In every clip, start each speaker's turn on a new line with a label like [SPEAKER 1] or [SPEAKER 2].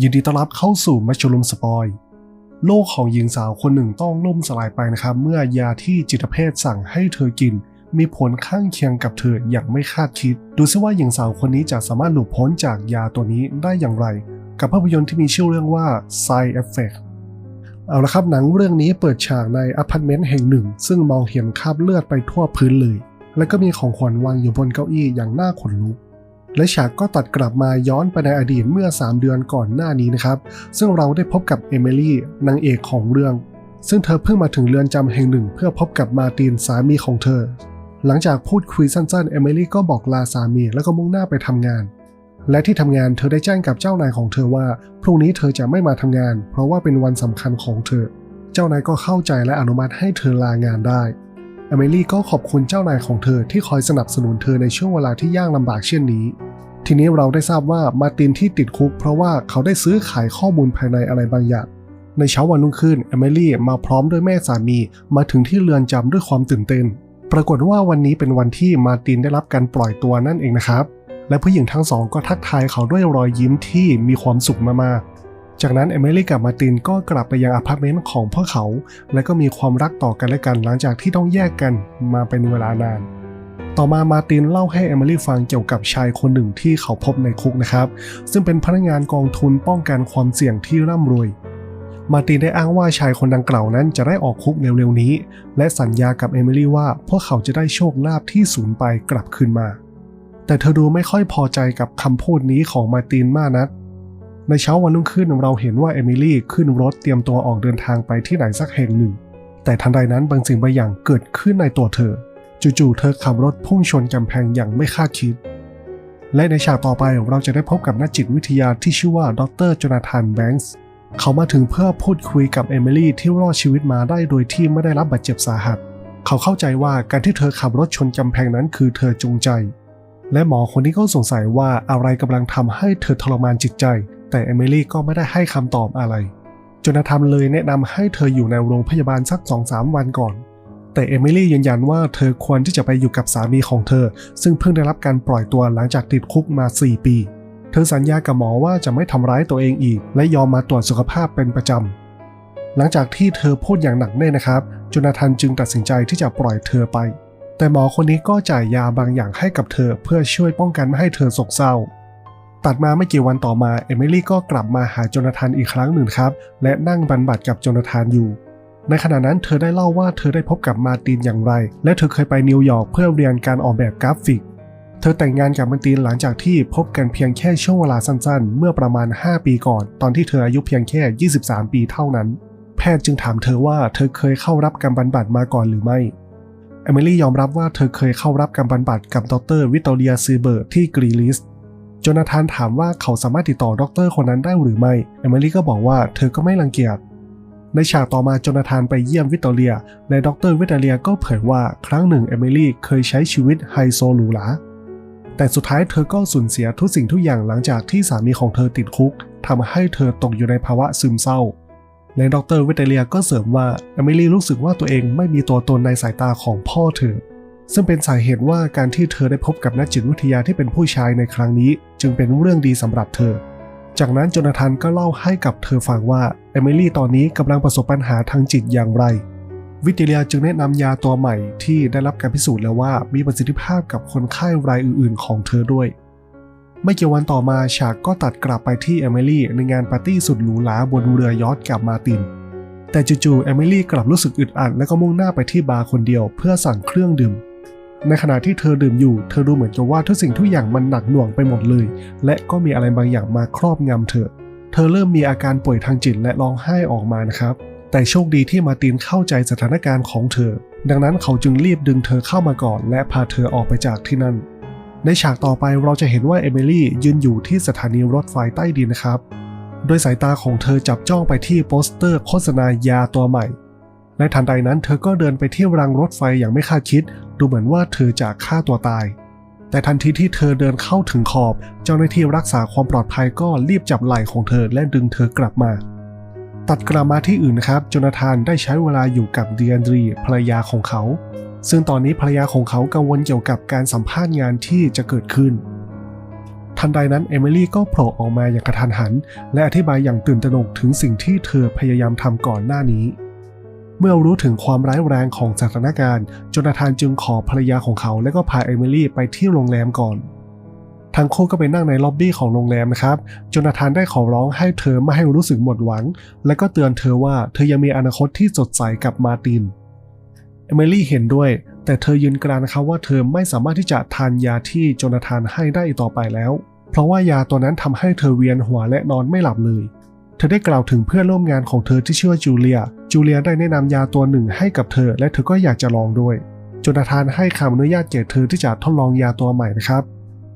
[SPEAKER 1] ยินดีต้อนรับเข้าสู่มัชลุมสปอย โลกของหญิงสาวคนหนึ่งต้องล่มสลายไปนะครับ เมื่อยาที่จิตแพทย์สั่งให้เธอกิน มีผลข้างเคียงกับเธออย่างไม่คาดคิด ดูซิว่าหญิงสาวคนนี้จะสามารถหลุดพ้นจากยาตัวนี้ได้อย่างไร กับภาพยนตร์ที่มีชื่อเรื่องว่า Side Effect เอาละครับหนังเรื่องนี้เปิดฉากในอพาร์ตเมนต์แห่งหนึ่ง ซึ่งมองเห็นคราบเลือดไปทั่วพื้นเลย และก็มีของขวัญวางอยู่บนเก้าอี้อย่างน่าขนลุก และฉากก็ตัดกลับมาย้อนไปในอดีตเมื่อ 3 เดือนก่อนหน้านี้นะครับ ซึ่งเราได้พบกับเอมิลี่นางเอกของเรื่อง ซึ่งเธอเพิ่งมาถึงเรือนจำแห่งหนึ่ง เพื่อพบกับมาตินสามีของเธอ หลังจากพูดคุยสั้นๆเอมิลี่ก็บอกลาสามีแล้วก็มุ่งหน้าไปทำงาน และที่ทำงานเธอได้แจ้งกับเจ้านายของเธอว่า พรุ่งนี้เธอจะไม่มาทำงาน เพราะว่าเป็นวันสำคัญของเธอ เจ้านายก็เข้าใจและอนุมัติให้เธอลางานได้ เอมิลี่ก็ขอบคุณเจ้านายของเธอที่คอยสนับสนุนเธอในช่วงเวลาที่ยากลำบากเช่นนี้ ทีนี้เราได้ทราบว่ามาตินที่ติดคุก เพราะว่าเขาได้ซื้อขายข้อมูลภายในอะไรบางอย่าง ในเช้าวันรุ่งขึ้นเอมิลี่มาพร้อมด้วยแม่สามีมาถึงที่เรือนจำด้วยความตื่นเต้น ปรากฏว่าวันนี้เป็นวันที่มาตินได้รับการปล่อยตัวนั่นเองนะครับ และผู้หญิงทั้งสองก็ทักทายเขาด้วยรอยยิ้มที่มีความสุขมากๆ จากนั้นเอมิลี่กับมาตินก็กลับไปยังอพาร์ตเมนต์ของพวกเขา และก็มีความรักต่อกันและกันหลังจากที่ต้องแยกกันมาเป็นเวลานาน ต่อมามาตินเล่าให้เอมิลี่ฟังเกี่ยวกับชายคนหนึ่งที่เขาพบในคุกนะครับ ซึ่งเป็นพนักงานกองทุนป้องกันความเสี่ยงที่ร่ำรวยมาตินได้อ้างว่าชายคนดังกล่าวนั้นจะได้ออกคุกเร็วๆนี้ และสัญญากับเอมิลี่ว่าพวกเขาจะได้โชคลาภที่สูญไปกลับคืนมา แต่เธอดูไม่ค่อยพอใจกับคำพูดนี้ของมาตินมากนัก ในเช้าวันรุ่งขึ้นเราเห็นว่าเอมิลี่ขึ้นรถเตรียมตัวออกเดินทางไปที่ไหนสักแห่งหนึ่ง แต่ทันใดนั้นบางสิ่งบางอย่างเกิดขึ้นในตัวเธอ จู่ๆเธอขับรถพุ่งชนกำแพงอย่างไม่คาดคิด และในฉากต่อไปเราจะได้พบกับนักจิตวิทยาที่ชื่อว่าดรจนาธานแบงส์เขามาถึงเพื่อพูดคุยกับเอมิลี่ที่รอดชีวิตมาได้โดยที่ไม่ได้รับบาดเจ็บสาหัส เขาเข้าใจว่าการที่เธอขับรถชนกำแพงนั้นคือเธอจงใจ และหมอคนนี้ก็สงสัยว่าอะไรกำลังทำให้เธอทรมานจิตใจ แต่เอมิลี่ก็ไม่ได้ให้คำตอบอะไรจนาธานเลยแนะนำให้เธออยู่ในโรงพยาบาลสัก2-3วันก่อน แต่เอมิลี่ยืนยันว่าเธอควรที่จะไปอยู่กับสามีของเธอ ซึ่งเพิ่งได้รับการปล่อยตัวหลังจากติดคุกมา 4 ปี เธอสัญญากับหมอว่าจะไม่ทำร้ายตัวเองอีก และยอมมาตรวจสุขภาพเป็นประจำ หลังจากที่เธอพูดอย่างหนักแน่นนะครับ จนาธานจึงตัดสินใจที่จะปล่อยเธอไป แต่หมอคนนี้ก็จ่ายยาบางอย่างให้กับเธอเพื่อช่วยป้องกันไม่ให้เธอโศกเศร้า ตัดมาไม่กี่วันต่อมาเอมิลี่ก็กลับมาหาโจนาธานอีกครั้งหนึ่งครับ และนั่งบันบัดกับโจนาธานอยู่ ในขณะนั้นเธอได้เล่าว่าเธอได้พบกับมาตินอย่างไร และเธอเคยไปนิวยอร์กเพื่อเรียนการออกแบบกราฟิก เธอแต่งงานกับมาตินหลังจากที่พบกันเพียงแค่ช่วงเวลาสั้นๆ เมื่อประมาณ 5 ปีก่อน ตอนที่เธออายุเพียงแค่ 23 ปีเท่านั้น แพทย์จึงถามเธอว่าเธอเคยเข้ารับการบำบัดมาก่อนหรือไม่เอมิลี่ยอมรับว่าเธอเคยเข้ารับการบำบัดกับดรวิตอเรียซีเบิร์ตที่กรีลิส จนาธานถามว่าเขาสามารถติดต่อด็อกเตอร์คนนั้นได้หรือไม่เอมิลี่ก็บอกว่าเธอก็ไม่รังเกียจในฉากต่อมาโจนาธานไปเยี่ยมวิตอเรีย และด็อกเตอร์วิตอเรียก็เผยว่าครั้งหนึ่งเอมิลี่เคยใช้ชีวิตไฮโซหรูหราแต่สุดท้ายเธอก็สูญเสียทุกสิ่งทุกอย่างหลังจากที่สามีของเธอติดคุกทำให้เธอตกอยู่ในภาวะซึมเศร้า และดรวิตเรียก็เสริมว่าเอมิลี่รู้สึกว่าตัวเองไม่มีตัวตนในสายตาของพ่อเธอ ซึ่งเป็นสาเหตุว่าการที่เธอได้พบกับนักจิตวิทยาที่เป็นผู้ชายในครั้งนี้ จึงเป็นเรื่องดีสำหรับเธอ จากนั้นโจนาธานก็เล่าให้กับเธอฟังว่าเอมิลี่ตอนนี้กำลังประสบปัญหาทางจิตอย่างไร วิตเลียจึงแนะนำยาตัวใหม่ที่ได้รับการพิสูจน์แล้วว่ามีประสิทธิภาพกับคนไข้รายอื่น ๆ ของเธอด้วย ไม่กี่วันต่อมาฉากก็ตัดกลับไปที่เอมิลี่ในงานปาร์ตี้สุดหรูหราบนเรือยอทกับมาตินแต่จู่ๆเอมิลี่กลับรู้สึกอึดอัดและก็มุ่งหน้าไปที่บาร์คนเดียวเพื่อสั่งเครื่องดื่ม ในขณะที่เธอดื่มอยู่ เธอดูเหมือนกับว่าทุกสิ่งทุกอย่างมันหนักหน่วงไปหมดเลย และก็มีอะไรบางอย่างมาครอบงำเธอ เธอเริ่มมีอาการป่วยทางจิตและร้องไห้ออกมานะครับ แต่โชคดีที่มาตินเข้าใจสถานการณ์ของเธอ ดังนั้นเขาจึงรีบดึงเธอเข้ามาก่อน และพาเธอออกไปจากที่นั่น ในฉากต่อไปเราจะเห็นว่าเอมิลี่ยืนอยู่ที่สถานีรถไฟใต้ดินนะครับ โดยสายตาของเธอจับจ้องไปที่โปสเตอร์โฆษณายาตัวใหม่ในทันใดนั้นเธอก็เดินไปที่รางรถไฟอย่างไม่คาดคิด ดูเหมือนว่าเธอจะฆ่าตัวตาย แต่ทันทีที่เธอเดินเข้าถึงขอบ เจ้าหน้าที่รักษาความปลอดภัยก็รีบจับไหล่ของเธอและดึงเธอกลับมา ตัดกลับมาที่อื่นนะครับโจนาธานได้ใช้เวลาอยู่กับเดียนดรีภรรยาของเขา ซึ่งตอนนี้ภรรยาของเขากังวลเกี่ยวกับการสัมภาษณ์งานที่จะเกิดขึ้นททันใดนั้นเอมิลี่ก็โผล่ออกมาอย่างกระทันหัน และอธิบายอย่างตื่นตระหนกถึงสิ่งที่เธอพยายามทำก่อนหน้านี้ เมื่อรู้ถึงความร้ายแรงของสถานการณ์โจนาธานจึงขอภรรยาของเขาและก็พาเอมิลี่ไปที่โรงแรมก่อนทั้งคู่ก็ไปนั่งในล็อบบี้ของโรงแรมนะครับโจนาธานได้ขอร้องให้เธอไม่ให้รู้สึกหมดหวัง และก็เตือนเธอว่าเธอยังมีอนาคตที่สดใสกับมาติน เอมิลี่เห็นด้วย แต่เธอยืนกรานนะครับว่าเธอไม่สามารถที่จะทานยาที่โจนาธานให้ได้ต่อไปแล้ว เพราะว่ายาตัวนั้นทำให้เธอเวียนหัวและนอนไม่หลับเลย ธอได้กล่าวถึงเพื่อนร่วมงานของเธอที่ชื่อว่าจูเลีย จูเลียได้แนะนำยาตัวหนึ่งให้กับเธอ และเธอก็อยากจะลองด้วยจนาธานให้คำอนุญาตแก่เธอที่จะทดลองยาตัวใหม่นะครับ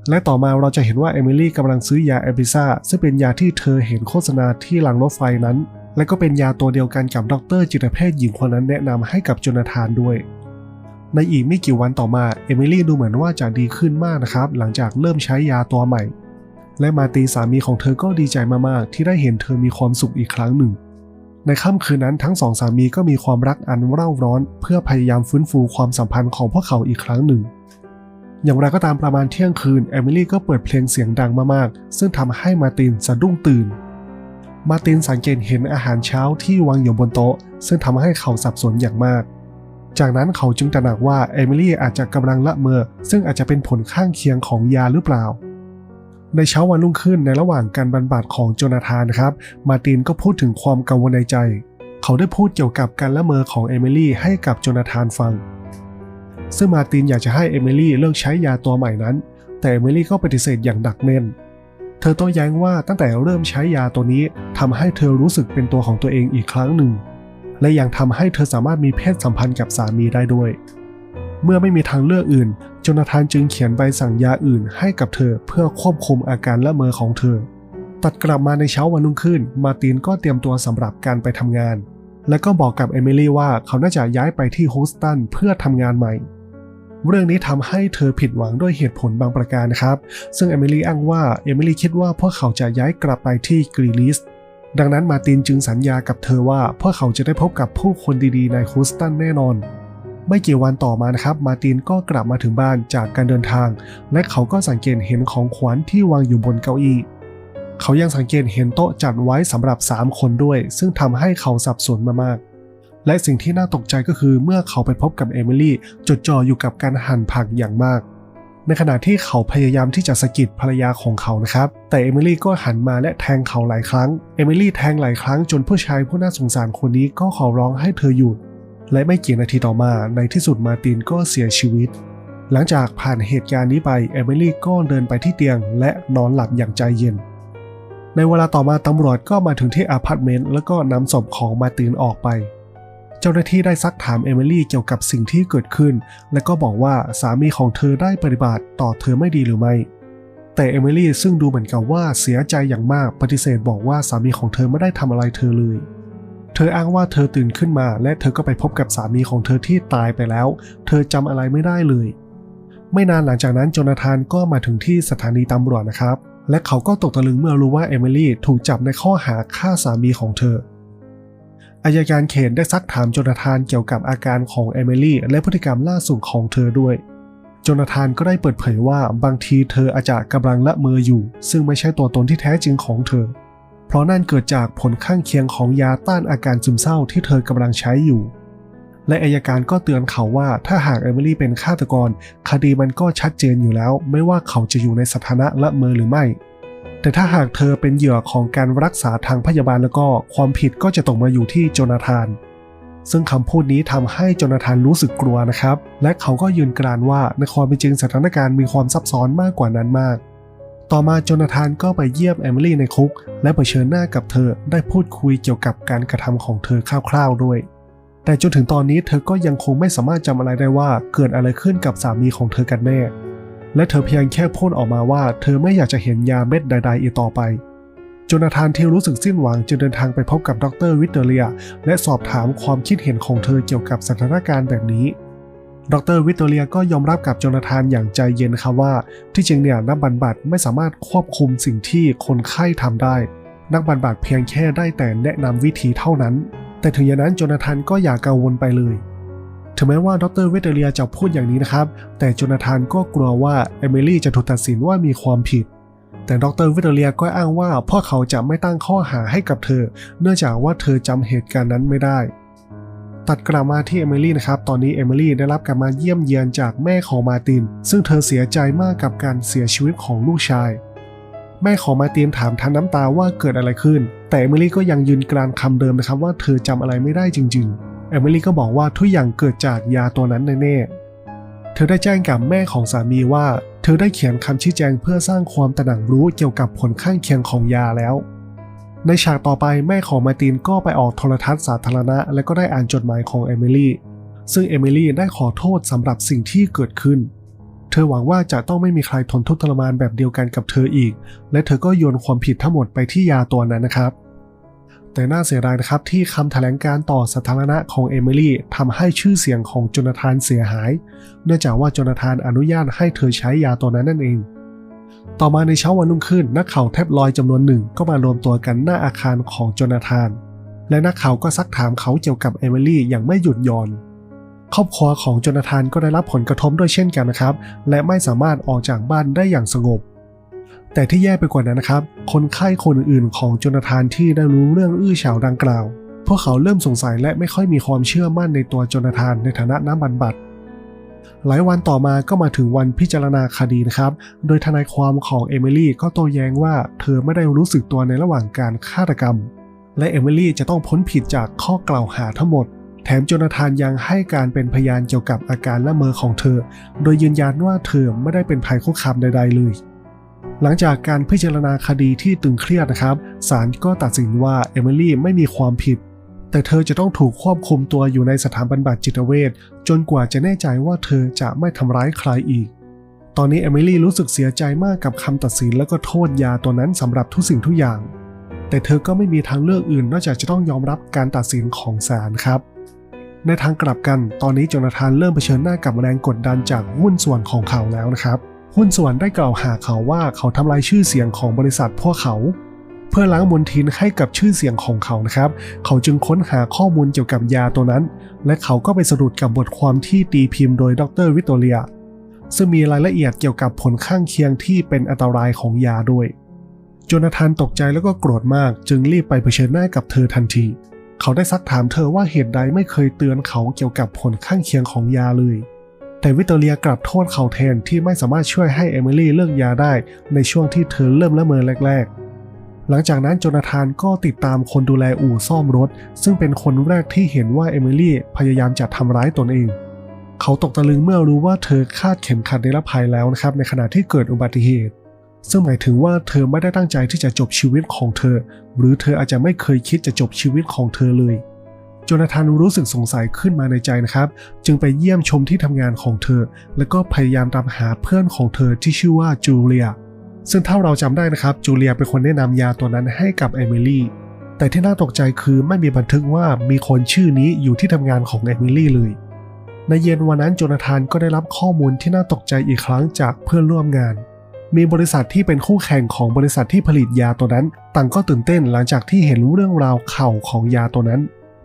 [SPEAKER 1] และต่อมาเราจะเห็นว่าเอมิลี่กำลังซื้อยาเอพิซาซึ่งเป็นยาที่เธอเห็นโฆษณาที่หลังรถไฟนั้น และก็เป็นยาตัวเดียวกันกับดรจิตแพทย์หญิงคนนั้นแนะนำให้กับจนาธานด้วย ในอีกไม่กี่วันต่อมาเอมิลี่ดูเหมือนว่าจะดีขึ้นมากนะครับ หลังจากเริ่มใช้ยาตัวใหม่ และมาตีสามีของเธอก็ดีใจมากๆ ที่ได้เห็นเธอมีความสุขอีกครั้งหนึ่ง ในค่ำคืนนั้นทั้งสองสามีก็มีความรักอันเร่าร้อน เพื่อพยายามฟื้นฟูความสัมพันธ์ของพวกเขาอีกครั้งหนึ่ง อย่างไรก็ตามประมาณเที่ยงคืนเอมิลี่ก็เปิดเพลงเสียงดังมากๆ ซึ่งทำให้มาตินสะดุ้งตื่น มาตินสังเกตเห็นอาหารเช้าที่วางอยู่บนโต๊ะ ซึ่งทำให้เขาสับสนอย่างมากจากนั้นเขาจึงตระหนักว่าเอมิลี่อาจจะกำลังละเมอ ซึ่งอาจจะเป็นผลข้างเคียงของยาหรือเปล่า ในเช้าวันรุ่งขึ้นในระหว่างการบรรบัดของโจนาธานครับ มาตินก็พูดถึงความกังวลในใจ เขาได้พูดเกี่ยวกับการละเมอของเอมิลี่ให้กับโจนาธานฟัง ซึ่งมาตินอยากจะให้เอมิลี่เลิกใช้ยาตัวใหม่นั้น แต่เอมิลี่ก็ปฏิเสธอย่างดักแน่น เธอโต้แย้งว่าตั้งแต่เริ่มใช้ยาตัวนี้ทำให้เธอรู้สึกเป็นตัวของตัวเองอีกครั้งหนึ่ง และยังทำให้เธอสามารถมีเพศสัมพันธ์กับสามีได้ด้วย เมื่อไม่มีทางเลือกอื่นโจนาธานจึงเขียนใบสั่งยาอื่นให้กับเธอเพื่อควบคุมอาการละเมอของเธอ ตัดกลับมาในเช้าวันรุ่งขึ้น มาตินก็เตรียมตัวสำหรับการไปทำงาน และก็บอกกับเอมิลี่ว่าเขาน่าจะย้ายไปที่โฮสตันเพื่อทำงานใหม่ เรื่องนี้ทำให้เธอผิดหวังด้วยเหตุผลบางประการนะครับ ซึ่งเอมิลี่อ้างว่าเอมิลี่คิดว่าพวกเขาจะย้ายกลับไปที่กรีลิสดังนั้นมาตินจึงสัญญากับเธอว่าพวกเขาจะได้พบกับผู้คนดีๆ ในฮูสตันแน่นอน ไม่กี่วันต่อมานะครับ มาตินก็กลับมาถึงบ้านจากการเดินทาง และเขาก็สังเกตเห็นของขวัญที่วางอยู่บนเก้าอี้ เขายังสังเกตเห็นโต๊ะจัดไว้สำหรับ 3 คนด้วย ซึ่งทำให้เขาสับสนมาก และสิ่งที่น่าตกใจก็คือเมื่อเขาไปพบกับเอมิลี่จดจ่ออยู่กับการหั่นผักอย่างมากในขณะที่เขาพยายามที่จะสะกิดภรรยาของเขานะครับ แต่เอมิลี่ก็หันมาและแทงเขาหลายครั้ง เอมิลี่แทงหลายครั้งจนผู้ชายผู้น่าสงสารคนนี้ก็ขอร้องให้เธอหยุด และไม่กี่นาทีต่อมาในที่สุดมาตินก็เสียชีวิต หลังจากผ่านเหตุการณ์นี้ไปเอมิลี่ก็เดินไปที่เตียง และนอนหลับอย่างใจเย็น ในเวลาต่อมาตำรวจก็มาถึงที่อพาร์ตเมนต์แล้วก็นำศพของมาตินออกไป เจ้าหน้าที่ได้ซักถามเอมิลี่เกี่ยวกับสิ่งที่เกิดขึ้น และก็บอกว่าสามีของเธอได้ปฏิบัติต่อเธอไม่ดีหรือไม่แต่เอมิลี่ซึ่งดูเหมือนกับว่าเสียใจอย่างมากปฏิเสธบอกว่าสามีของเธอไม่ได้ทำอะไรเธอเลย เธออ้างว่าเธอตื่นขึ้นมาและเธอก็ไปพบกับสามีของเธอที่ตายไปแล้ว เธอจำอะไรไม่ได้เลย ไม่นานหลังจากนั้นโจนาธานก็มาถึงที่สถานีตำรวจนะครับ และเขาก็ตกตะลึงเมื่อรู้ว่าเอมิลี่ถูกจับในข้อหาฆ่าสามีของเธออายการเขตได้ซักถามโจนาธานเกี่ยวกับอาการของเอมิลี่และพฤติกรรมล่าสุดของเธอด้วยโจนาธานก็ได้เปิดเผยว่าบางทีเธออาจจะกำลังละเมออยู่ ซึ่งไม่ใช่ตัวตนที่แท้จริงของเธอ เพราะนั่นเกิดจากผลข้างเคียงของยาต้านอาการซึมเศร้าที่เธอกำลังใช้อยู่ และอายการก็เตือนเขาว่าถ้าหากเอมิลี่เป็นฆาตกร คดีมันก็ชัดเจนอยู่แล้ว ไม่ว่าเขาจะอยู่ในสถานะละเมอหรือไม่ แต่ถ้าหากเธอเป็นเหยื่อของการรักษาทางพยาบาลแล้วก็ความผิดก็จะตกมาอยู่ที่โจนาธานซึ่งคำพูดนี้ทำให้โจนาธานรู้สึกกลัวนะครับ และเขาก็ยืนกรานว่าในความเป็นจริงสถานการณ์มีความซับซ้อนมากกว่านั้นมาก ต่อมาโจนาธานก็ไปเยี่ยมเอมิลี่ในคุก และเผชิญหน้ากับเธอได้พูดคุยเกี่ยวกับการกระทำของเธอคร่าวๆด้วย แต่จนถึงตอนนี้เธอก็ยังคงไม่สามารถจำอะไรได้ว่าเกิดอะไรขึ้นกับสามีของเธอกันแน่ และเธอเพียงแค่พูดออกมาว่า เธอไม่อยากจะเห็นยาเม็ดใด ๆ อีกต่อไปโจนาธานที่รู้สึกสิ้นหวังจึงเดินทางไปพบกับดรวิตเตอเรีย และสอบถามความคิดเห็นของเธอเกี่ยวกับสถานการณ์แบบนี้ ดรวิตเตอเรียก็ยอมรับกับโจนาธานอย่างใจเย็นครับว่า ที่จริงเนี่ยนักบันบัดไม่สามารถควบคุมสิ่งที่คนไข้ทำได้ นักบันบัดเพียงแค่ได้แต่แนะนำวิธีเท่านั้น แต่ถึงอย่างนั้นโจนาธานก็อย่ากังวลไปเลยถึงแม้ว่าดรวิตเตอเรียจะพูดอย่างนี้นะครับ แต่โจนาธานก็กลัวว่าเอมิลี่จะถูกตัดสินว่ามีความผิด แต่ดรวิตเตอเรียก็อ้างว่าพวกเขาจะไม่ตั้งข้อหาให้กับเธอ เนื่องจากว่าเธอจำเหตุการณ์นั้นไม่ได้ ตัดกลับมาที่เอมิลี่นะครับ ตอนนี้เอมิลี่ได้รับการมาเยี่ยมเยียนจากแม่ของมาติน ซึ่งเธอเสียใจมากกับการเสียชีวิตของลูกชาย แม่ของมาตินถามทั้งน้ำตาว่าเกิดอะไรขึ้น แต่เอมิลี่ก็ยังยืนกรานคำเดิมนะครับว่าเธอจำอะไรไม่ได้จริง ๆ เอมิลี่ก็บอกว่าทุกอย่างเกิดจากยาตัวนั้นแน่ๆ เธอได้แจ้งกับแม่ของสามีว่า เธอได้เขียนคำชี้แจงเพื่อสร้างความตระหนักรู้เกี่ยวกับผลข้างเคียงของยาแล้ว ในฉากต่อไปแม่ของมาตินก็ไปออกโทรทัศน์สาธารณะ และก็ได้อ่านจดหมายของเอมิลี่ซึ่งเอมิลี่ได้ขอโทษสำหรับสิ่งที่เกิดขึ้น เธอหวังว่าจะต้องไม่มีใครทนทุกข์ทรมานแบบเดียวกันกับเธออีก และเธอก็โยนความผิดทั้งหมดไปที่ยาตัวนั้นนะครับ แต่น่าเสียดายนะครับที่คำแถลงการต่อสาธารณะของเอมิลี่ทำให้ชื่อเสียงของโจนาธานเสียหาย เนื่องจากว่าโจนาธานอนุญาตให้เธอใช้ยาตัวนั้นนั่นเอง ต่อมาในเช้าวันรุ่งขึ้น นักข่าวแทบลอยจำนวนหนึ่งก็มารวมตัวกันหน้าอาคารของโจนาธาน และนักข่าวก็ซักถามเขาเกี่ยวกับเอมิลี่อย่างไม่หยุดยอนครอบครัวของโจนาธานก็ได้รับผลกระทบด้วยเช่นกันนะครับ และไม่สามารถออกจากบ้านได้อย่างสงบ แต่ที่แย่ไปกว่านั้นนะครับ คนไข้คนอื่นๆของโจนาธานที่ได้รู้เรื่องอื้อฉาวดังกล่าว พวกเขาเริ่มสงสัยและไม่ค่อยมีความเชื่อมั่นในตัวโจนาธานในฐานะน้ำบันบัด หลายวันต่อมาก็มาถึงวันพิจารณาคดีนะครับ โดยทนายความของเอมิลี่ก็โต้แย้งว่าเธอไม่ได้รู้สึกตัวในระหว่างการฆาตกรรม และเอมิลี่จะต้องพ้นผิดจากข้อกล่าวหาทั้งหมด แถมโจนาธานยังให้การเป็นพยานเกี่ยวกับอาการละเมอของเธอ โดยยืนยันว่าเธอไม่ได้เป็นภัยคุกคามใด ๆ เลย หลังจากการพิจารณาคดีที่ตึงเครียดนะครับ ศาลก็ตัดสินว่าเอมิลี่ไม่มีความผิด แต่เธอจะต้องถูกควบคุมตัวอยู่ในสถานบำบัดจิตเวชจนกว่าจะแน่ใจว่าเธอจะไม่ทำร้ายใครอีก ตอนนี้เอมิลี่รู้สึกเสียใจมากกับคำตัดสินและก็โทษยาตัวนั้นสำหรับทุกสิ่งทุกอย่าง แต่เธอก็ไม่มีทางเลือกอื่นนอกจากจะต้องยอมรับการตัดสินของศาลครับในทางกลับกันตอนนี้จนาธานเริ่มเผชิญหน้ากับแรงกดดันจากหุ้นส่วนของเขาแล้วนะครับ หุ้นส่วนได้กล่าวหาเขาว่าเขาทำลายชื่อเสียงของบริษัทพวกเขา เพื่อล้างมลทินให้กับชื่อเสียงของเขานะครับ เขาจึงค้นหาข้อมูลเกี่ยวกับยาตัวนั้น และเขาก็ไปสะดุดกับบทความที่ตีพิมพ์โดยดรวิตโตเรีย ซึ่งมีรายละเอียดเกี่ยวกับผลข้างเคียงที่เป็นอันตรายของยาด้วย โจนาธานตกใจแล้วก็โกรธมาก จึงรีบไปเผชิญหน้ากับเธอทันที เขาได้ซักถามเธอว่าเหตุใดไม่เคยเตือนเขาเกี่ยวกับผลข้างเคียงของยาเลยแต่วิตเตอเรียกลับโทษเขาแทนที่ไม่สามารถช่วยให้เอมิลี่เลิกยาได้ในช่วงที่เธอเริ่มละเมอแรกๆ หลังจากนั้นโจนาธานก็ติดตามคนดูแลอู่ซ่อมรถ ซึ่งเป็นคนแรกที่เห็นว่าเอมิลี่พยายามจะทำร้ายตนเอง เขาตกตะลึงเมื่อรู้ว่าเธอคาดเข็มขัดนิรภัยแล้วนะครับในขณะที่เกิดอุบัติเหตุ ซึ่งหมายถึงว่าเธอไม่ได้ตั้งใจที่จะจบชีวิตของเธอ หรือเธออาจจะไม่เคยคิดจะจบชีวิตของเธอเลยโจนาธานรู้สึกสงสัยขึ้นมาในใจนะครับ จึงไปเยี่ยมชมที่ทำงานของเธอ แล้วก็พยายามตามหาเพื่อนของเธอที่ชื่อว่าจูเลีย ซึ่งถ้าเราจำได้นะครับจูเลียเป็นคนแนะนำยาตัวนั้นให้กับเอมิลี่แต่ที่น่าตกใจคือไม่มีบันทึกว่ามีคนชื่อนี้อยู่ที่ทำงานของเอมิลี่เลย ในเย็นวันนั้นโจนาธานก็ได้รับข้อมูลที่น่าตกใจอีกครั้งจากเพื่อนร่วมงาน มีบริษัทที่เป็นคู่แข่งของบริษัทที่ผลิตยาตัวนั้น ต่างก็ตื่นเต้นหลังจากที่เห็นเรื่องราวข่าวของยาตัวนั้น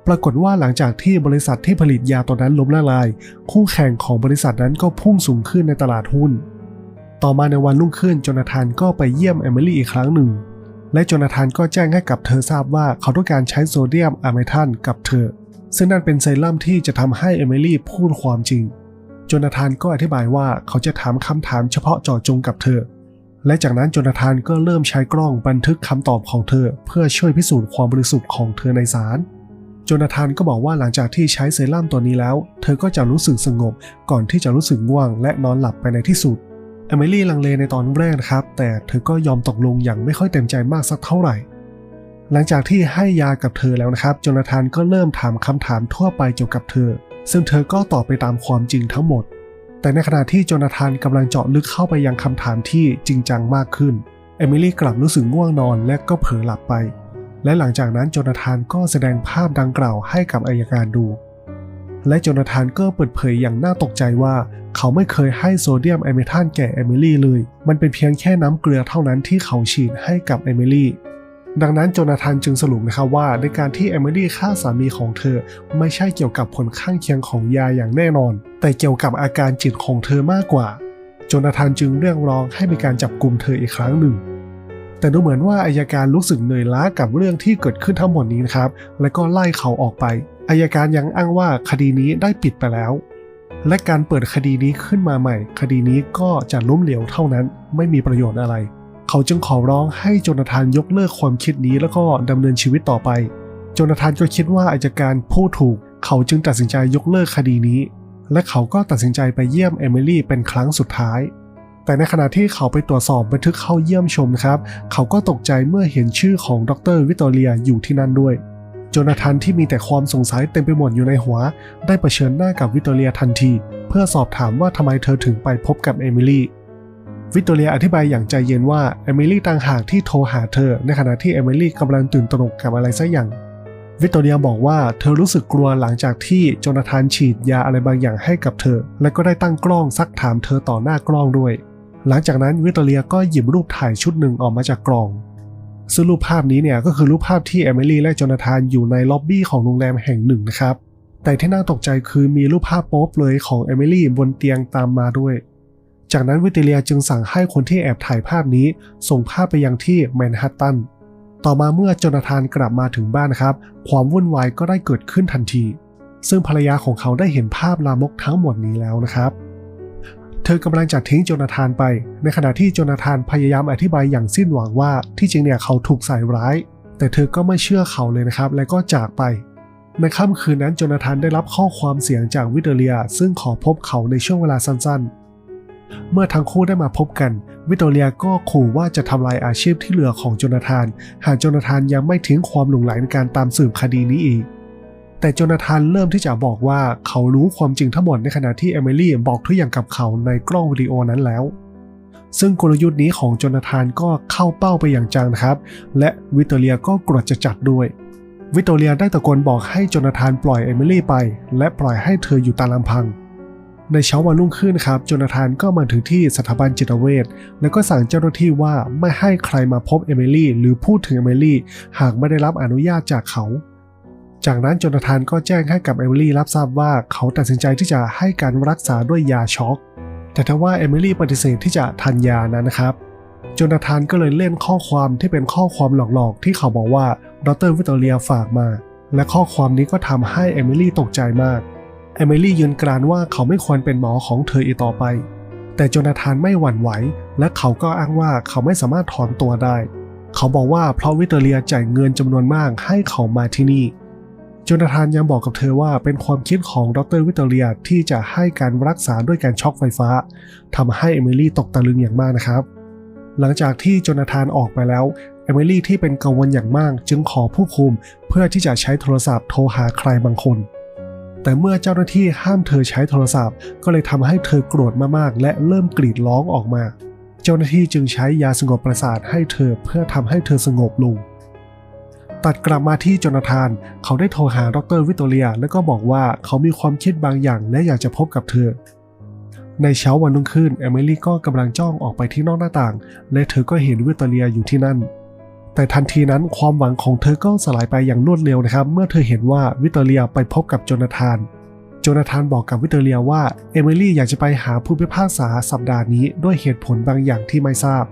[SPEAKER 1] ปรากฏว่าหลังจากที่บริษัทที่ผลิตยาตัวนั้นล้มละลาย คู่แข่งของบริษัทนั้นก็พุ่งสูงขึ้นในตลาดหุ้น ต่อมาในวันรุ่งขึ้นจนาธานก็ไปเยี่ยมเอมิลี่อีกครั้งหนึ่ง และจนาธานก็แจ้งให้กับเธอทราบว่าเขาต้องการใช้โซเดียมอะเมทันกับเธอ ซึ่งนั่นเป็นเซรั่มที่จะทำให้เอมิลี่พูดความจริงจนาธานก็อธิบายว่าเขาจะถามคำถามเฉพาะเจาะจงกับเธอ และจากนั้นจนาธานก็เริ่มใช้กล้องบันทึกคำตอบของเธอ เพื่อช่วยพิสูจน์ความบริสุทธิ์ของเธอในศาลจนาธานก็บอกว่าหลังจากที่ใช้เซรั่มตัวนี้แล้ว เธอก็จะรู้สึกสงบก่อนที่จะรู้สึกง่วงและนอนหลับไปในที่สุด เอมิลี่ลังเลในตอนแรกนะครับ แต่เธอก็ยอมตกลงอย่างไม่ค่อยเต็มใจมากสักเท่าไหร่ หลังจากที่ให้ยากับเธอแล้วนะครับโจนาธานก็เริ่มถามคำถามทั่วไปเกี่ยวกับเธอ ซึ่งเธอก็ตอบไปตามความจริงทั้งหมด แต่ในขณะที่โจนาธานกำลังเจาะลึกเข้าไปยังคำถามที่จริงจังมากขึ้น เอมิลี่กลับรู้สึกง่วงนอนและก็เผลอหลับไป และหลังจากนั้นโจนาธานก็แสดงภาพดังกล่าวให้กับอายการดู และโจนาธานก็เปิดเผยอย่างน่าตกใจว่า เขาไม่เคยให้โซเดียมไอเมทานแก่เอมิลี่เลย มันเป็นเพียงแค่น้ำเกลือเท่านั้นที่เขาฉีดให้กับเอมิลี่ดังนั้นโจนาธานจึงสรุปนะครับว่าในการที่เอมิลี่ฆ่าสามีของเธอ ไม่ใช่เกี่ยวกับผลข้างเคียงของยาอย่างแน่นอน แต่เกี่ยวกับอาการจิตของเธอมากกว่า โจนาธานจึงเรียกร้องให้มีการจับกลุ่มเธออีกครั้งหนึ่ง แต่ดูเหมือนว่าอายการรู้สึกเหนื่อยล้ากับเรื่องที่เกิดขึ้นทั้งหมดนี้นะครับ และก็ไล่เขาออกไป อายการยังอ้างว่าคดีนี้ได้ปิดไปแล้ว และการเปิดคดีนี้ขึ้นมาใหม่ คดีนี้ก็จะล้มเหลวเท่านั้น ไม่มีประโยชน์อะไร เขาจึงขอร้องให้โจนาธานยกเลิกความคิดนี้แล้วก็ดำเนินชีวิตต่อไป โจนาธานก็คิดว่าอายการพูดถูก เขาจึงตัดสินใจยกเลิกคดีนี้ และเขาก็ตัดสินใจไปเยี่ยมเอมิลี่เป็นครั้งสุดท้ายแต่ในขณะที่เขาไปตรวจสอบบันทึกเข้าเยี่ยมชมครับ เขาก็ตกใจเมื่อเห็นชื่อของดรวิตอเรียอยู่ที่นั่นด้วย โจนาธานที่มีแต่ความสงสัยเต็มไปหมดอยู่ในหัว ได้เผชิญหน้ากับวิตตอเรียทันที เพื่อสอบถามว่าทำไมเธอถึงไปพบกับเอมิลี่วิตตอเรียอธิบายอย่างใจเย็นว่าเอมิลี่ต่างหากที่โทรหาเธอ ในขณะที่เอมิลี่กำลังตื่นตระหนกกับอะไรสักอย่าง วิตตอเรียบอกว่าเธอรู้สึกกลัวหลังจากที่โจนาธานฉีดยาอะไรบางอย่างให้กับเธอ และก็ได้ตั้งกล้องซักถามเธอต่อหน้ากล้องด้วย หลังจากนั้นวิตตอเรียก็หยิบรูปถ่ายชุดหนึ่งออกมาจากกล่อง ซึ่งรูปภาพนี้เนี่ยก็คือรูปภาพที่เอมิลี่และโจนาธานอยู่ในล็อบบี้ของโรงแรมแห่งหนึ่งนะครับ แต่ที่น่าตกใจคือมีรูปภาพโป๊เลยของเอมิลี่บนเตียงตามมาด้วย จากนั้นวิตเตอเรียจึงสั่งให้คนที่แอบถ่ายภาพนี้ ส่งภาพไปยังที่แมนฮัตตัน ต่อมาเมื่อโจนาธานกลับมาถึงบ้านนะครับ ความวุ่นวายก็ได้เกิดขึ้นทันที ซึ่งภรรยาของเขาได้เห็นภาพลามกทั้งหมดนี้แล้วนะครับ เธอกำลังจะทิ้งโจนาธานไป ในขณะที่โจนาธานพยายามอธิบายอย่างสิ้นหวังว่าที่จริงเนี่ยเขาถูกใส่ร้าย แต่เธอก็ไม่เชื่อเขาเลยนะครับ และก็จากไป ในค่ำคืนนั้นโจนาธานได้รับข้อความเสียงจากวิตเตเรีย ซึ่งขอพบเขาในช่วงเวลาสั้นๆ เมื่อทั้งคู่ได้มาพบกัน วิตเตเรียก็ขู่ว่าจะทำลายอาชีพที่เหลือของโจนาธาน หากโจนาธานยังไม่ทิ้งความหลงไหลในการตามสืบคดีนี้อีก แต่โจนาธานเริ่มที่จะบอกว่าเขารู้ความจริงทั้งหมดในขณะที่เอมิลี่บอกทุกอย่างกับเขาในกล้องวิดีโอนั้นแล้ว ซึ่งกลยุทธ์นี้ของโจนาธานก็เข้าเป้าไปอย่างจังนะครับ และวิตเตอเรียก็กรธจะจัดด้วย วิตเตอเรียได้ตะโกนบอกให้โจนาธานปล่อยเอมิลี่ไป และปล่อยให้เธออยู่ตามลำพังในเช้าวันรุ่งขึ้นครับโจนาธานก็มาถึงที่สถาบันจิตเวชแล้วก็สั่งเจ้าหน้าที่ว่าไม่ให้ใครมาพบเอมิลี่หรือพูดถึงเอมิลี่หากไม่ได้รับอนุญาตจากเขา จากนั้นโจนาธานก็แจ้งให้กับเอมิลี่รับทราบว่าเขาตัดสินใจที่จะให้การรักษาด้วยยาช็อก แต่ถ้าว่าเอมิลี่ปฏิเสธที่จะทานยานั้นนะครับโจนาธานก็เลยเล่นข้อความที่เป็นข้อความหลอกๆ ที่เขาบอกว่าดรวิตเตอเรียฝากมา และข้อความนี้ก็ทำให้เอมิลี่ตกใจมาก เอมิลี่ยืนกรานว่าเขาไม่ควรเป็นหมอของเธออีกต่อไป แต่โจนาธานไม่หวั่นไหว และเขาก็อ้างว่าเขาไม่สามารถถอนตัวได้ เขาบอกว่าเพราะวิตเตอเรียจ่ายเงินจำนวนมากให้เขามาที่นี่ จนาธานยังบอกกับเธอว่าเป็นความคิดของดรวิตเตอเรียที่จะให้การรักษาด้วยการช็อกไฟฟ้าทำให้เอมิลี่ตกตะลึงอย่างมากนะครับ หลังจากที่โจนาธานออกไปแล้วเอมิลี่ที่เป็นกังวลอย่างมากจึงขอผู้คุม เพื่อที่จะใช้โทรศัพท์โทรหาใครบางคน แต่เมื่อเจ้าหน้าที่ห้ามเธอใช้โทรศัพท์ ก็เลยทำให้เธอโกรธมากๆ และเริ่มกรีดร้องออกมา เจ้าหน้าที่จึงใช้ยาสงบประสาทให้เธอเพื่อทำให้เธอสงบลง ตัดกลับมาที่โจนาธาน เขาได้โทรหาดรวิตโตเรีย แล้วก็บอกว่าเขามีความคิดบางอย่างและอยากจะพบกับเธอ ในเช้าวันรุ่งขึ้นเอมิลี่ก็กำลังจ้องออกไปที่นอกหน้าต่าง และเธอก็เห็นวิตโตเรียอยู่ที่นั่น แต่ทันทีนั้นความหวังของเธอก็สลายไปอย่างรวดเร็วนะครับ เมื่อเธอเห็นว่าวิตโตเรียไปพบกับโจนาธานโจนาธานบอกกับวิตโตเรียว่าเอมิลี่อยากจะไปหาผู้พิพากษาสัปดาห์นี้ด้วยเหตุผลบางอย่างที่ไม่ทราบ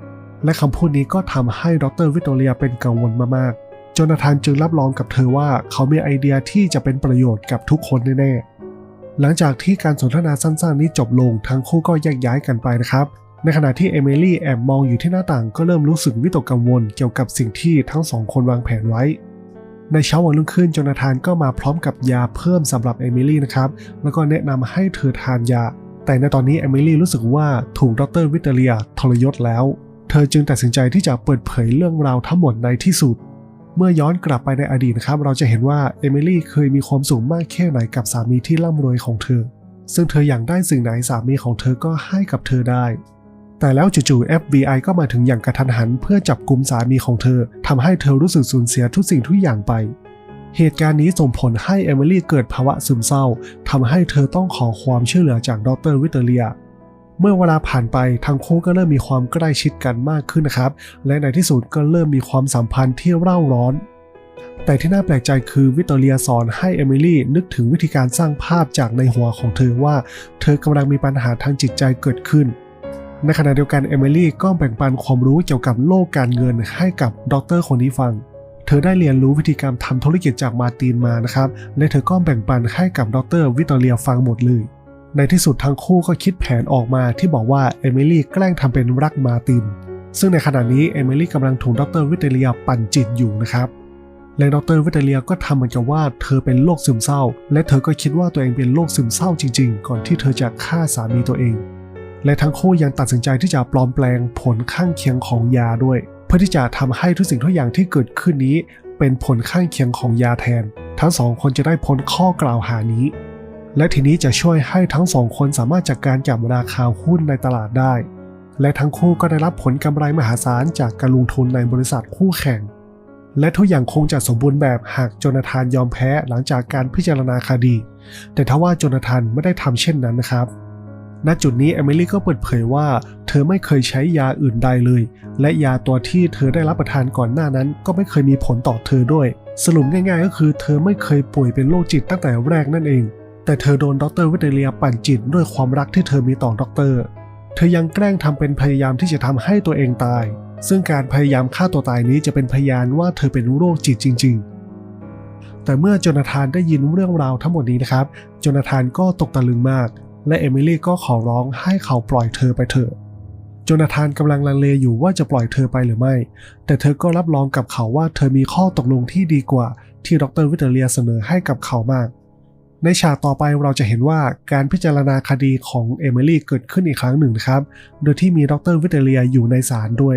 [SPEAKER 1] และคำพูดนี้ก็ทำให้ดรวิตโตเรียเป็นกังวลมาก จนาธานจึงรับรองกับเธอว่าเขามีไอเดียที่จะเป็นประโยชน์กับทุกคนแน่ๆ หลังจากที่การสนทนาสั้นๆ นี้จบลงทั้งคู่ก็แยกย้ายกันไปนะครับ ในขณะที่เอมิลี่แอบมองอยู่ที่หน้าต่างก็เริ่มรู้สึกวิตกกังวลเกี่ยวกับสิ่งที่ทั้งสองคนวางแผนไว้ ในเช้าวันรุ่งขึ้นจนาธานก็มาพร้อมกับยาเพิ่มสำหรับเอมิลี่นะครับ แล้วก็แนะนำให้เธอทานยา แต่ในตอนนี้เอมิลี่รู้สึกว่าถูกดรวิตเตอเรียทรยศแล้ว เธอจึงตัดสินใจที่จะเปิดเผยเรื่องราวทั้งหมดในที่สุด เมื่อย้อนกลับไปในอดีตนะครับ เราจะเห็นว่าเอมิลี่เคยมีความสุขมากแค่ไหนกับสามีที่ร่ำรวยของเธอ ซึ่งเธออยากได้สิ่งไหนสามีของเธอก็ให้กับเธอได้ แต่แล้วจู่ๆ FBI ก็มาถึงอย่างกระทันหัน เพื่อจับกลุ่มสามีของเธอทำให้เธอรู้สึกสูญเสียทุกสิ่งทุกอย่างไป เหตุการณ์นี้ส่งผลให้เอมิลี่เกิดภาวะซึมเศร้าทำให้เธอต้องขอความช่วยเหลือจากดรวิเตอเรีย เมื่อเวลาผ่านไปทั้งคู่ก็เริ่มมีความใกล้ชิดกันมากขึ้นนะครับ และในที่สุดก็เริ่มมีความสัมพันธ์ที่เร่าร้อน แต่ที่น่าแปลกใจคือวิตตอเรียสอนให้เอมิลี่นึกถึงวิธีการสร้างภาพจากในหัวของเธอว่า เธอกำลังมีปัญหาทางจิตใจเกิดขึ้น ในขณะเดียวกันเอมิลี่ก็แบ่งปันความรู้เกี่ยวกับโลกการเงินให้กับด็อกเตอร์คนนี้ฟังเธอได้เรียนรู้วิธีการทำธุรกิจจากมาตินมานะครับ และเธอก็แบ่งปันให้กับดรวิตอเรียฟังหมดเลย ในที่สุดทั้งคู่ก็คิดแผนออกมาที่บอกว่าเอมิลี่แกล้งทำเป็นรักมาติน ซึ่งในขณะนี้เอมิลี่กำลังถูกดรวิตเรียปั่นจิตอยู่นะครับและดรวิตเลียก็ทำเหมือนกับว่าเธอเป็นโรคซึมเศร้า และเธอก็คิดว่าตัวเองเป็นโรคซึมเศร้าจริง ๆ ก่อนที่เธอจะฆ่าสามีตัวเอง และทั้งคู่ยังตัดสินใจที่จะปลอมแปลงผลข้างเคียงของยาด้วย เพื่อที่จะทำให้ทุกสิ่งทุกอย่างที่เกิดขึ้นนี้ เป็นผลข้างเคียงของยาแทน ทั้งสองคนจะได้พ้นข้อกล่าวหานี้ และทีนี้จะช่วยให้ทั้งสองคนสามารถจัดกการกับราคาหุ้นในตลาดได้ และทั้งคู่ก็ได้รับผลกำไรมหาศาลจากการลงทุนในบริษัทคู่แข่ง และทุกอย่างคงจะสมบูรณ์แบบหากโจนาธานยอมแพ้หลังจากการพิจารณาคดี แต่ทว่าโจนาธานไม่ได้ทำเช่นนั้นนะครับณจุดนี้เอมิลี่ก็เปิดเผยว่า เธอไม่เคยใช้ยาอื่นใดเลย และยาตัวที่เธอได้รับประทานก่อนหน้านั้น ก็ไม่เคยมีผลต่อเธอด้วย สรุปง่ายๆก็คือ เธอไม่เคยป่วยเป็นโรคจิตตั้งแต่แรกนั่นเอง แต่เธอโดนดรวิเตเลียปั่นจิตด้วยความรักที่เธอมีต่อดรเธอยังแกล้งทำเป็นพยายามที่จะทำให้ตัวเองตาย ซึ่งการพยายามฆ่าตัวตายนี้จะเป็นพยานว่าเธอเป็นโรคจิตจริง ๆ แต่เมื่อโจนาธานได้ยินเรื่องราวทั้งหมดนี้นะครับ โจนาธานก็ตกตะลึงมาก และเอมิลี่ก็ขอร้องให้เขาปล่อยเธอไปเถอะจนาธานกำลังลังเลอยู่ว่าจะปล่อยเธอไปหรือไม่ แต่เธอก็รับรองกับเขาว่าเธอมีข้อตกลงที่ดีกว่าที่ดรวิเตอเรียเสนอให้กับเขามาก ในฉากต่อไปเราจะเห็นว่าการพิจารณาคดีของเอมิลี่เกิดขึ้นอีกครั้งหนึ่งนะครับ โดยที่มีดรวิเตเรียอยู่ในศาลด้วย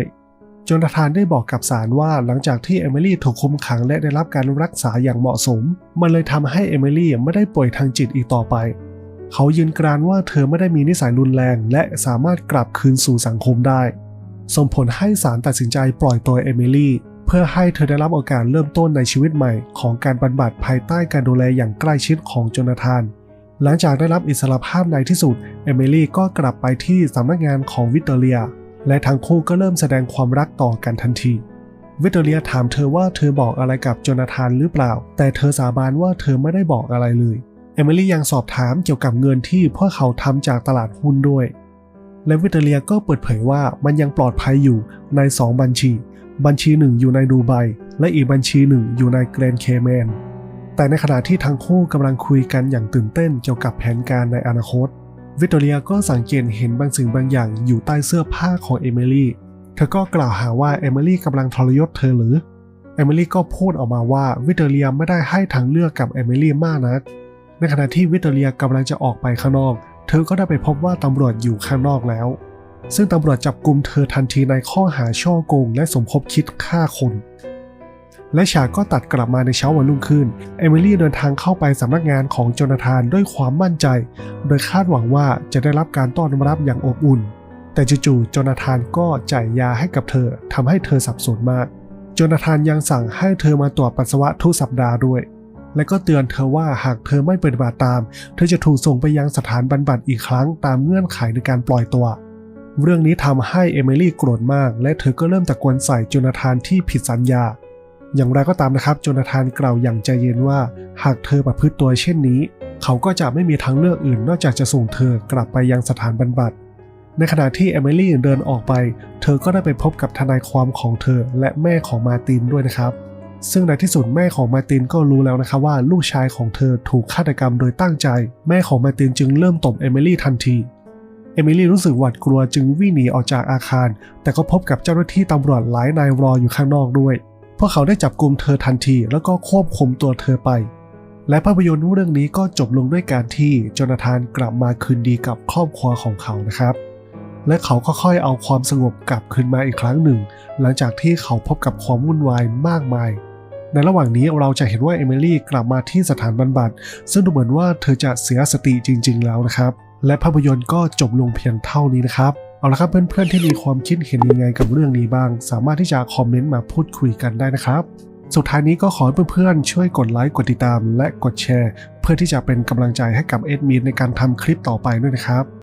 [SPEAKER 1] จนาธานได้บอกกับศาลว่าหลังจากที่เอมิลี่ถูกคุมขังและได้รับการรักษาอย่างเหมาะสม มันเลยทำให้เอมิลี่ไม่ได้ป่วยทางจิตอีกต่อไป เขายืนกรานว่าเธอไม่ได้มีนิสัยรุนแรง และสามารถกลับคืนสู่สังคมได้ ส่งผลให้ศาลตัดสินใจปล่อยตัวเอมิลี่ เพื่อให้เธอได้รับโอกาสเริ่มต้นในชีวิตใหม่ของการบรรบัดภายใต้การดูแลอย่างใกล้ชิดของโจนาธาน หลังจากได้รับอิสรภาพในที่สุด เอมิลี่ก็กลับไปที่สำนักงานของวิตเตอเรีย และทั้งคู่ก็เริ่มแสดงความรักต่อกันทันที วิตเตอเรียถามเธอว่าเธอบอกอะไรกับโจนาธานหรือเปล่า แต่เธอสาบานว่าเธอไม่ได้บอกอะไรเลย เอมิลี่ยังสอบถามเกี่ยวกับเงินที่พวกเขาทำจากตลาดหุ้นด้วย และวิตเตอเรียก็เปิดเผยว่ามันยังปลอดภัยอยู่ใน 2 บัญชี บัญชีหนึ่งอยู่ในดูไบและอีกบัญชีหนึ่งอยู่ในแกรนเคแมน แต่ในขณะที่ทั้งคู่กำลังคุยกันอย่างตื่นเต้นเกี่ยวกับแผนการในอนาคต วิตตอเรียก็สังเกตเห็นบางสิ่งบางอย่างอยู่ใต้เสื้อผ้าของเอมิลี่ เธอก็กล่าวหาว่าเอมิลี่กำลังทรยศเธอหรือ เอมิลี่ก็พูดออกมาว่าวิตตอเรียไม่ได้ให้ทางเลือกกับเอมิลี่มากนัก ในขณะที่วิตตอเรียกำลังจะออกไปข้างนอก เธอก็ได้ไปพบว่าตำรวจอยู่ข้างนอกแล้ว ซึ่งตำรวจจับกลุ่มเธอทันทีในข้อหาช่อโกงและสมคบคิดฆ่าคน และฉากก็ตัดกลับมาในเช้าวันรุ่งขึ้น เอมิลี่เดินทางเข้าไปสำนักงานของโจนาธานด้วยความมั่นใจ โดยคาดหวังว่าจะได้รับการต้อนรับอย่างอบอุ่น แต่จู่ๆโจนาธานก็จ่ายยาให้กับเธอทำให้เธอสับสนมากโจนาธานยังสั่งให้เธอมาตรวจปัสสาวะทุกสัปดาห์ด้วย และก็เตือนเธอว่าหากเธอไม่ปฏิบัติตาม เธอจะถูกส่งไปยังสถานบรรบัดอีกครั้งตามเงื่อนไขในการปล่อยตัว เรื่องนี้ทำให้เอมิลี่โกรธมาก และเธอก็เริ่มตะโกนใส่โจนาธานที่ผิดสัญญา อย่างไรก็ตามนะครับโจนาธานกล่าวอย่างใจเย็นว่า หากเธอประพฤติตัวเช่นนี้ เขาก็จะไม่มีทางเลือกอื่นนอกจากจะส่งเธอกลับไปยังสถานบรรบัดในขณะที่เอมิลี่เดินออกไป เธอก็ได้ไปพบกับทนายความของเธอและแม่ของมาตินด้วยนะครับ ซึ่งในที่สุดแม่ของมาตินก็รู้แล้วนะครับว่าลูกชายของเธอถูกฆาตกรรมโดยตั้งใจ แม่ของมาตินจึงเริ่มตบเอมิลี่ทันที เอมิลี่รู้สึกหวาดกลัวจึงวิ่งหนีออกจากอาคาร แต่ก็พบกับเจ้าหน้าที่ตำรวจหลายนายรออยู่ข้างนอกด้วย พวกเขาได้จับกลุ่มเธอทันทีแล้วก็ควบคุมตัวเธอไป และภาพยนตร์เรื่องนี้ก็จบลงด้วยการที่จนาธานกลับมาคืนดีกับครอบครัวของเขานะครับ และเขาก็ค่อยเอาความสงบกลับคืนมาอีกครั้งหนึ่ง หลังจากที่เขาพบกับความวุ่นวายมากมายในระหว่างนี้เราจะเห็นว่าเอมิลี่กลับมาที่สถานบรรบัดซึ่งดูเหมือนว่าเธอจะเสียสติจริง ๆ แล้วนะครับ และภาพยนตร์ก็จบลงเพียงเท่านี้นะครับ เอาละครับเพื่อนๆที่มีความคิดเห็นยังไงกับเรื่องนี้บ้าง สามารถที่จะคอมเมนต์มาพูดคุยกันได้นะครับ สุดท้ายนี้ก็ขอให้เพื่อนๆช่วยกดไลค์กดติดตาม และกดแชร์ เพื่อที่จะเป็นกำลังใจให้กับเอ็ดมินในการทำคลิปต่อไปด้วยนะครับ